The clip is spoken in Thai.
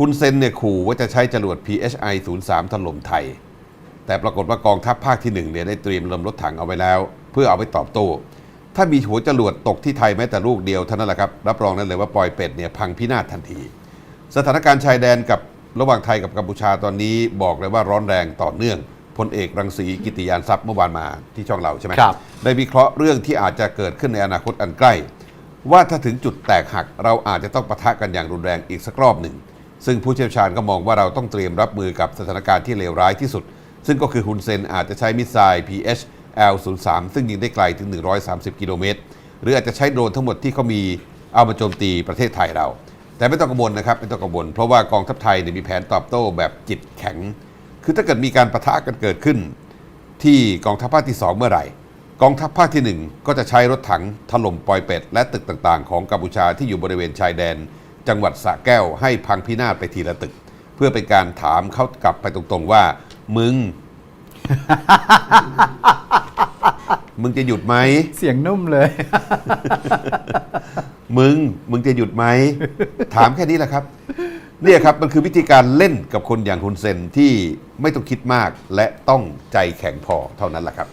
คุณเซนเนี่ยขู่ว่าจะใช้จรวด PHI 03ถล่มไทย แต่ปรากฏว่ากองทัพภาคที่หนึ่งเนี่ยได้เตรียมลำรถถังเอาไว้แล้ว เพื่อเอาไปตอบโต้ ถ้ามีหัวจรวดตกที่ไทยแม้แต่ลูกเดียวเท่านั้นแหละครับ รับรองได้เลยว่าปอยเป็ดเนี่ยพังพินาศทันที สถานการณ์ชายแดนกับระหว่างไทยกับกัมพูชาตอนนี้บอกเลยว่าร้อนแรงต่อเนื่องพลเอกรังสีกิติยานทรัพย์เมื่อวานมาที่ช่องเราใช่ไหมครับได้วิเคราะห์เรื่องที่อาจจะเกิดขึ้นในอนาคตอันใกล้ ว่าถ้าถึงจุดแตกหักเราอาจจะต้องปะทะกันอย่างรุนแรงอีกสักรอบหนึ่ง ซึ่งผู้เชี่ยวชาญก็มองว่าเราต้องเตรียมรับมือกับสถานการณ์ที่เลวร้ายที่สุด ซึ่งก็คือฮุนเซนอาจจะใช้มิสไซล์ PHL-03 ซึ่งยิงได้ไกลถึง 130 กิโลเมตร หรืออาจจะใช้โดรนทั้งหมดที่เขามีเอามาโจมตีประเทศไทยเรา แต่ไม่ต้องกังวลนะครับไม่ต้องกังวล เพราะว่ากองทัพไทยมีแผนตอบโต้แบบจิตแข็ง คือถ้าเกิดมีการประทะกันเกิดขึ้น ที่กองทัพภาคที่ 2 เมื่อไหร่ กองทัพภาคที่ 1 ก็จะใช้รถถังถล่มปอยเป็ดและตึกต่างๆ ของกัมพูชาที่อยู่บริเวณชายแดน จังหวัดสระแก้วให้พังพินาศไปทีละตึก เพื่อเป็นการถามเขากลับไปตรงๆว่า มึง มึงจะหยุดไหม เสียงนุ่มเลย มึง มึงจะหยุดไหม ถามแค่นี้แหละครับ เนี่ยครับมันคือวิธีการเล่นกับคนอย่างคุณเซนที่ไม่ต้องคิดมากและต้องใจแข็งพอเท่านั้นแหละครับ